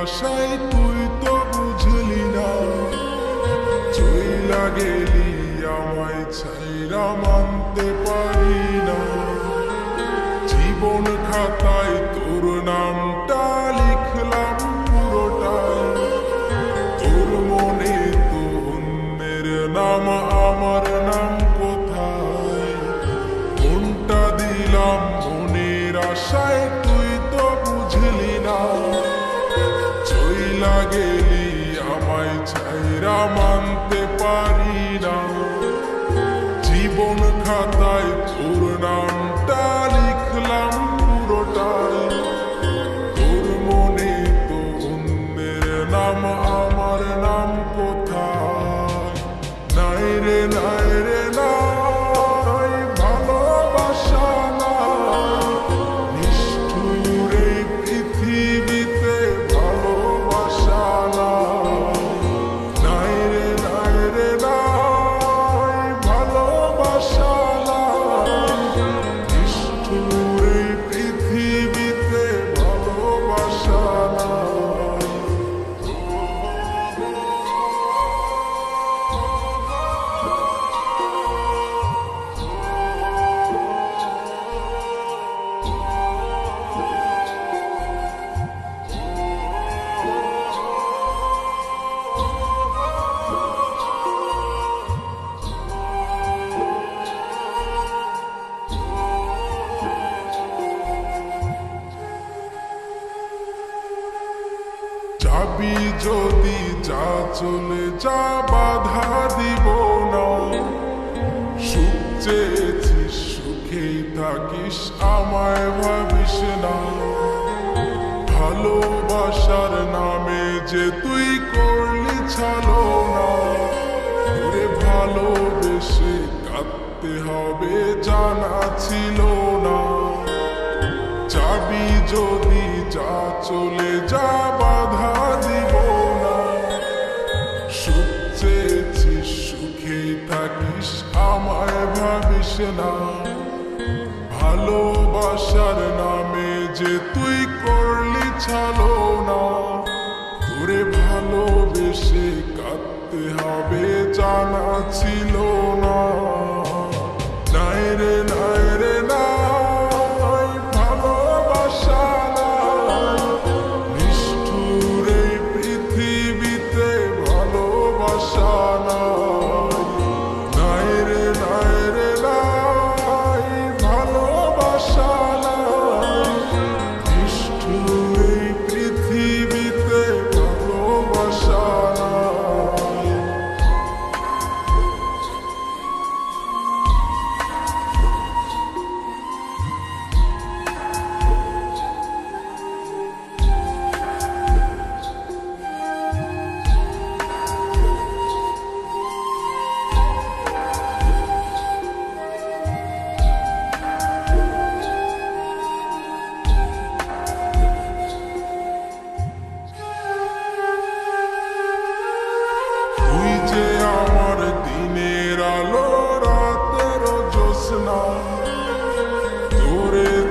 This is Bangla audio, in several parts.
আশায় তুই তো বুঝলি না। চইলা গেলি আমায় ছাইরা মানতে পারি গেলি আমায় ছাইরা মানতে পারি না। জীবন খাতায় তোর নামটা লিখলাম পুরোটাই। তোর মনে তো অন্যের নাম, আমার নাম কোথায়? নাই রে নাই রে চলে যা, বাধা দিব না। সুখ চেয়েছিস, সুখেই থাকিস, আমায় ভাবিস না। ভালোবাসার নামে যে তুই করলি ছালো না ভালোবেসে কাঁদতে হবে জানা ছিল থাকিস আমায় ভাবিস না ভালোবাসার নামে যে তুই করলি ছালো না। তোরে ভালোবেসে কাঁদতে হবে, জানা ছিল।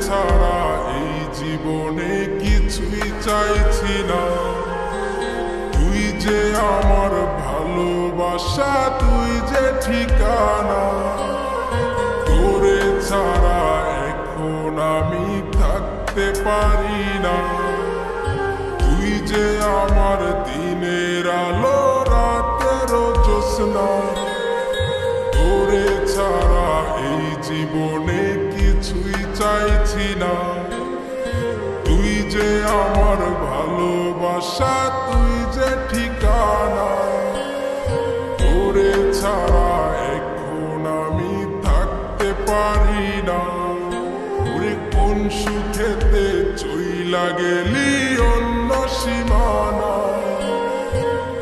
ছাড়া এই জীবনে কিছুই চাইছি না তুই যে আমার ভালোবাসা, তুই যে ঠিকানা, তোরে ছাড়া এখন আমি থাকতে পারি না। তুই যে আমার দিনের আলো, রাতের জ্যোৎস্না, তোরে ছাড়া এই জীবনে না। তুই যে আমার ভালোবাসা, তুই যে ঠিকানা, তোরে ছাড়া এখন আমি থাকতে পারি না। ওরে কোন সুখেতে চইলা গেলি অন্য সীমানা?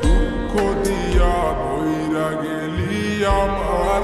দুঃখ দিয়া ভৈরা গেলি আমার